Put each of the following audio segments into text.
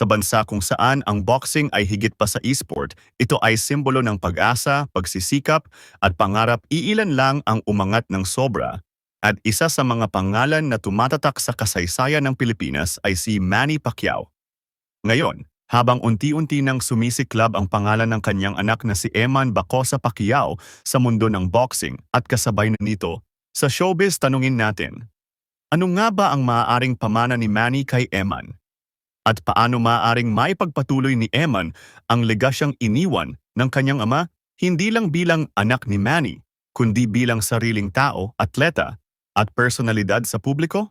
Sa bansa kung saan ang boxing ay higit pa sa esport, ito ay simbolo ng pag-asa, pagsisikap at pangarap iilan lang ang umangat ng sobra. At isa sa mga pangalan na tumatatak sa kasaysayan ng Pilipinas ay si Manny Pacquiao. Ngayon, habang unti-unti nang sumisiklab ang pangalan ng kanyang anak na si Eman Bacosa Pacquiao sa mundo ng boxing at kasabay na nito, sa showbiz tanungin natin, ano nga ba ang maaaring pamana ni Manny kay Eman? At paano maaaring maipagpatuloy ni Eman ang legasyang iniwan ng kanyang ama hindi lang bilang anak ni Manny, kundi bilang sariling tao, atleta, at personalidad sa publiko?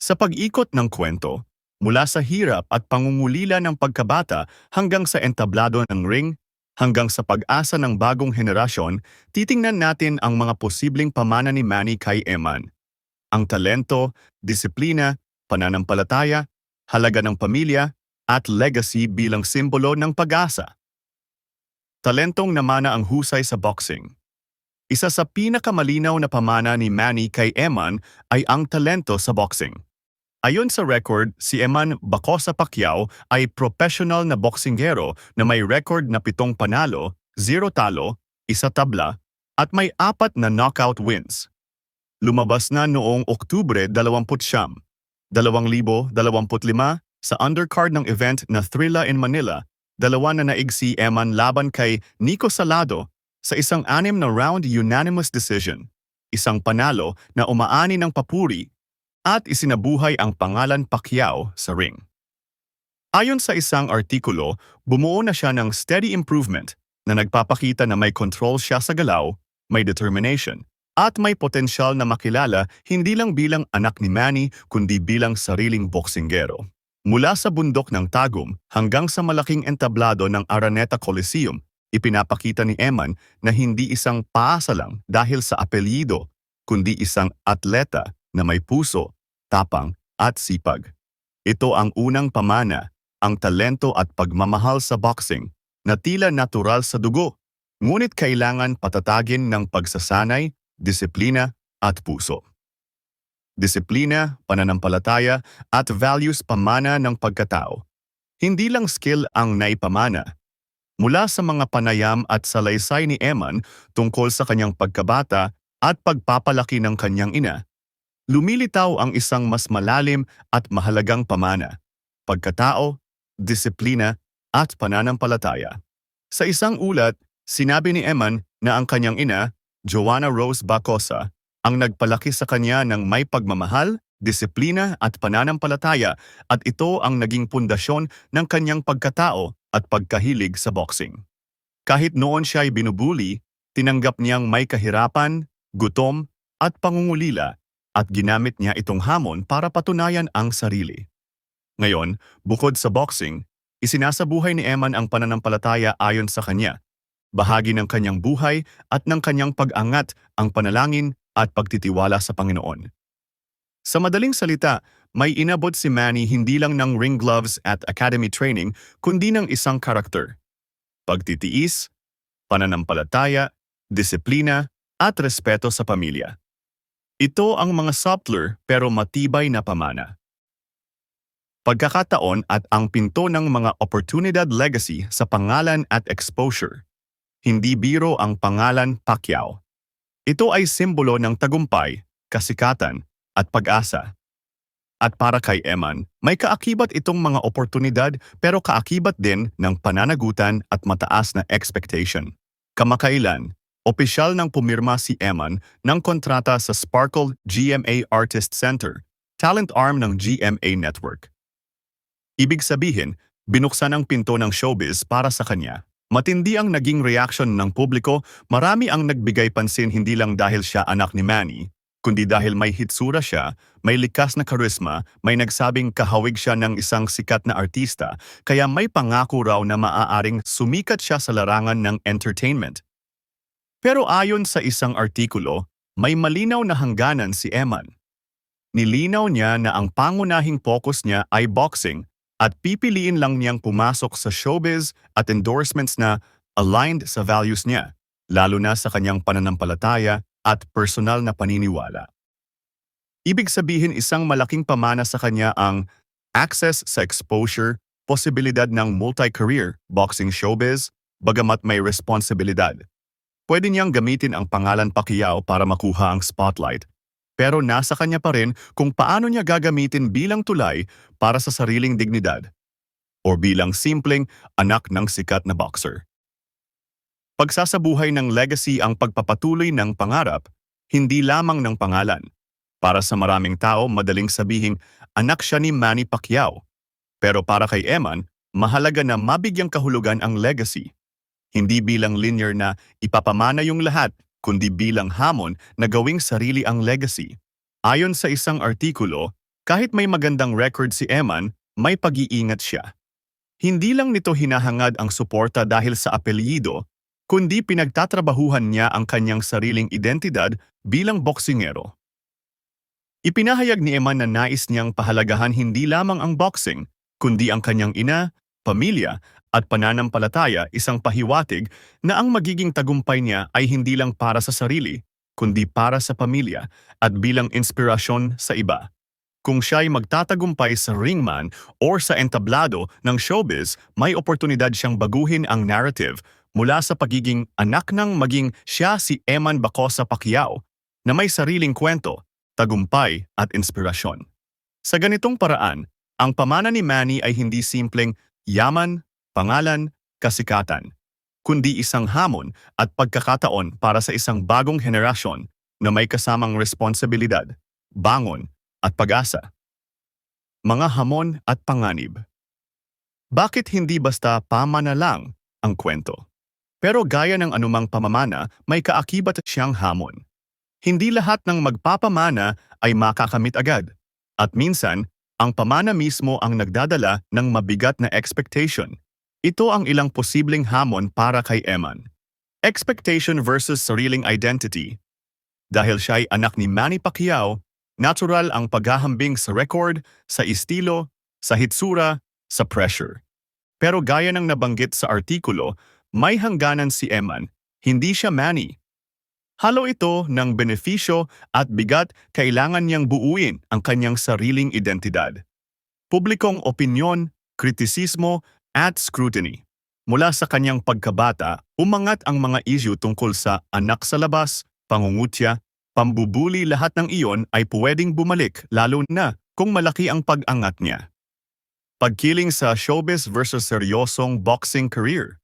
Sa pag-ikot ng kwento, mula sa hirap at pangungulila ng pagkabata hanggang sa entablado ng ring, hanggang sa pag-asa ng bagong henerasyon, titingnan natin ang mga posibleng pamana ni Manny kay Eman. Ang talento, disiplina, pananampalataya, halaga ng pamilya, at legacy bilang simbolo ng pag-asa. Talentong namana ang husay sa boxing. Isa sa pinakamalinaw na pamana ni Manny kay Eman ay ang talento sa boxing. Ayon sa record, si Eman Bacosa Pacquiao ay professional na boksingero na may record na pitong panalo, zero talo, isa tabla, at may apat na knockout wins. Lumabas na noong Oktubre 20, 2025 sa undercard ng event na Thrilla in Manila, dalawa na naig si Eman laban kay Nico Salado sa isang anim na round unanimous decision, isang panalo na umaani ng papuri at isinabuhay ang pangalan Pacquiao sa ring. Ayon sa isang artikulo, bumuo na siya ng steady improvement na nagpapakita na may control siya sa galaw, may determination, at may potensyal na makilala hindi lang bilang anak ni Manny kundi bilang sariling boksinggero. Mula sa bundok ng Tagum hanggang sa malaking entablado ng Araneta Coliseum, ipinapakita ni Eman na hindi isang paasa lang dahil sa apelyido, kundi isang atleta na may puso, tapang at sipag. Ito ang unang pamana, ang talento at pagmamahal sa boxing na tila natural sa dugo, ngunit kailangan patatagin ng pagsasanay, disiplina at puso. Disiplina, pananampalataya at values pamana ng pagkatao. Hindi lang skill ang naipamana. Mula sa mga panayam at salaysay ni Eman tungkol sa kanyang pagkabata at pagpapalaki ng kanyang ina, lumilitaw ang isang mas malalim at mahalagang pamana, pagkatao, disiplina at pananampalataya. Sa isang ulat, sinabi ni Eman na ang kanyang ina, Joanna Rose Bacosa, ang nagpalaki sa kanya ng may pagmamahal, disiplina at pananampalataya at ito ang naging pundasyon ng kanyang pagkatao at pagkahilig sa boxing. Kahit noon siya ay binubuli, tinanggap niyang may kahirapan, gutom at pangungulila at ginamit niya itong hamon para patunayan ang sarili. Ngayon, bukod sa boxing, isinasabuhay ni Eman ang pananampalataya ayon sa kanya. Bahagi ng kanyang buhay at ng kanyang pag-angat ang panalangin at pagtitiwala sa Panginoon. Sa madaling salita, may inabot si Manny hindi lang ng ring gloves at academy training, kundi ng isang karakter. Pagtitiis, pananampalataya, disiplina, at respeto sa pamilya. Ito ang mga subtler pero matibay na pamana. Pagkakataon at ang pinto ng mga oportunidad legacy sa pangalan at exposure. Hindi biro ang pangalan Pacquiao. Ito ay simbolo ng tagumpay, kasikatan, at pag-asa. At para kay Eman, may kaakibat itong mga oportunidad pero kaakibat din ng pananagutan at mataas na expectation. Kamakailan, opisyal nang pumirma si Eman ng kontrata sa Sparkle GMA Artist Center, talent arm ng GMA Network. Ibig sabihin, binuksan ang pinto ng showbiz para sa kanya. Matindi ang naging reaction ng publiko, marami ang nagbigay pansin hindi lang dahil siya anak ni Manny, kundi dahil may hitsura siya, may likas na karisma, may nagsabing kahawig siya ng isang sikat na artista, kaya may pangako raw na maaaring sumikat siya sa larangan ng entertainment. Pero ayon sa isang artikulo, may malinaw na hangganan si Eman. Nilinaw niya na ang pangunahing focus niya ay boxing at pipiliin lang niyang pumasok sa showbiz at endorsements na aligned sa values niya, lalo na sa kanyang pananampalataya at personal na paniniwala. Ibig sabihin isang malaking pamana sa kanya ang access sa exposure, posibilidad ng multi-career boxing showbiz, bagamat may responsibilidad. Pwede niyang gamitin ang pangalan Pacquiao para makuha ang spotlight. Pero nasa kanya pa rin kung paano niya gagamitin bilang tulay para sa sariling dignidad o bilang simpleng anak ng sikat na boxer. Pagsasabuhay ng legacy ang pagpapatuloy ng pangarap, hindi lamang ng pangalan. Para sa maraming tao, madaling sabihing anak siya ni Manny Pacquiao. Pero para kay Eman, mahalaga na mabigyang kahulugan ang legacy. Hindi bilang linear na ipapamana yung lahat, kundi bilang hamon na gawing sarili ang legacy. Ayon sa isang artikulo, kahit may magandang record si Eman, may pag-iingat siya. Hindi lang nito hinahangad ang suporta dahil sa apelyido, kundi pinagtatrabahuhan niya ang kanyang sariling identidad bilang boksingero. Ipinahayag ni Eman na nais niyang pahalagahan hindi lamang ang boxing, kundi ang kanyang ina, pamilya, at pananampalataya isang pahiwatig na ang magiging tagumpay niya ay hindi lang para sa sarili, kundi para sa pamilya at bilang inspirasyon sa iba. Kung siya'y magtatagumpay sa ringman or sa entablado ng showbiz, may oportunidad siyang baguhin ang narrative mula sa pagiging anak ng maging siya si Eman Bacosa Pacquiao na may sariling kwento, tagumpay at inspirasyon. Sa ganitong paraan, ang pamana ni Manny ay hindi simpleng yaman, pangalan, kasikatan, kundi isang hamon at pagkakataon para sa isang bagong henerasyon na may kasamang responsibilidad, bangon at pag-asa. Mga hamon at panganib. Bakit hindi basta pamana lang ang kwento? Pero gaya ng anumang pamamana, may kaakibat siyang hamon. Hindi lahat ng magpapamana ay makakamit agad. At minsan, ang pamana mismo ang nagdadala ng mabigat na expectation. Ito ang ilang posibleng hamon para kay Eman. Expectation versus sariling identity. Dahil siya ay anak ni Manny Pacquiao, natural ang paghahambing sa record, sa estilo, sa hitsura, sa pressure. Pero gaya ng nabanggit sa artikulo, may hangganan si Eman, hindi siya Manny. Halo ito ng benepisyo at bigat kailangan niyang buuin ang kanyang sariling identidad. Publikong opinyon, kritisismo at scrutiny. Mula sa kanyang pagkabata, umangat ang mga issue tungkol sa anak sa labas, pangungutya, pambubuli lahat ng iyon ay pwedeng bumalik lalo na kung malaki ang pag-angat niya. Pagkiling sa showbiz versus seryosong boxing career.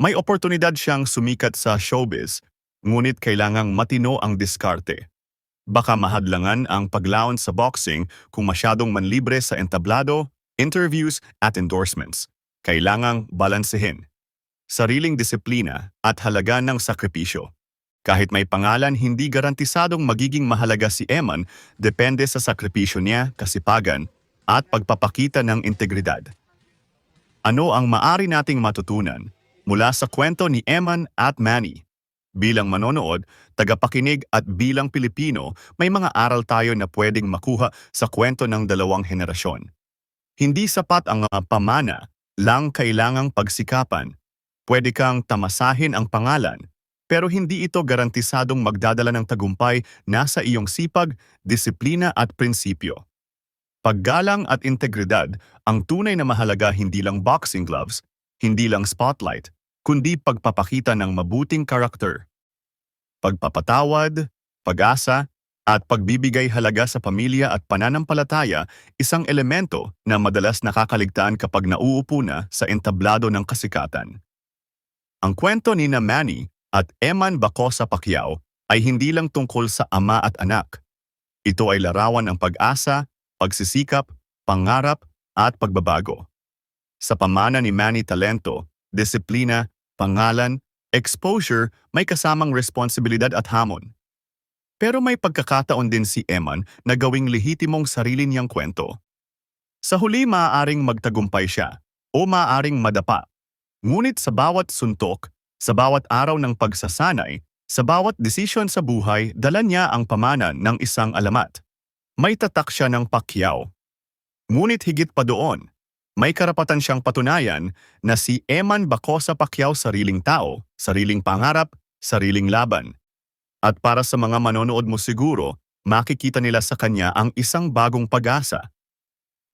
May oportunidad siyang sumikat sa showbiz, ngunit kailangang matino ang diskarte. Baka mahadlangan ang paglaon sa boxing kung masyadong manlibre sa entablado, interviews at endorsements. Kailangang balansehin. Sariling disiplina at halaga ng sakripisyo. Kahit may pangalan, hindi garantisadong magiging mahalaga si Eman depende sa sakripisyo niya, kasipagan, at pagpapakita ng integridad. Ano ang maari nating matutunan mula sa kwento ni Eman at Manny. Bilang manonood, tagapakinig at bilang Pilipino, may mga aral tayo na pwedeng makuha sa kwento ng dalawang henerasyon. Hindi sapat ang pamana, lang kailangang pagsikapan. Pwede kang tamasahin ang pangalan, pero hindi ito garantisadong magdadala ng tagumpay nasa iyong sipag, disiplina at prinsipyo. Paggalang at integridad, ang tunay na mahalaga hindi lang boxing gloves, hindi lang spotlight, kundi pagpapakita ng mabuting karakter. Pagpapatawad, pag-asa, at pagbibigay halaga sa pamilya at pananampalataya isang elemento na madalas nakakaligtaan kapag nauupo na sa entablado ng kasikatan. Ang kwento ni na Manny at Eman Bacosa Pacquiao ay hindi lang tungkol sa ama at anak. Ito ay larawan ng pag-asa, pagsisikap, pangarap at pagbabago. Sa pamana ni Manny Talento, disiplina, pangalan, exposure may kasamang responsibilidad at hamon. Pero may pagkakataon din si Eman na gawing lehitimong sarili niyang kwento. Sa huli maaaring magtagumpay siya o maaaring madapa. Ngunit sa bawat suntok, sa bawat araw ng pagsasanay, sa bawat desisyon sa buhay, dala niya ang pamanan ng isang alamat. May tatak siya ng pakyaw. Ngunit higit pa doon, may karapatan siyang patunayan na si Eman Bacosa Pacquiao sariling tao, sariling pangarap, sariling laban. At para sa mga manonood mo siguro, makikita nila sa kanya ang isang bagong pag-asa.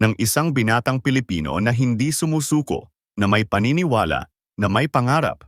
ng isang binatang Pilipino na hindi sumusuko, na may paniniwala, na may pangarap,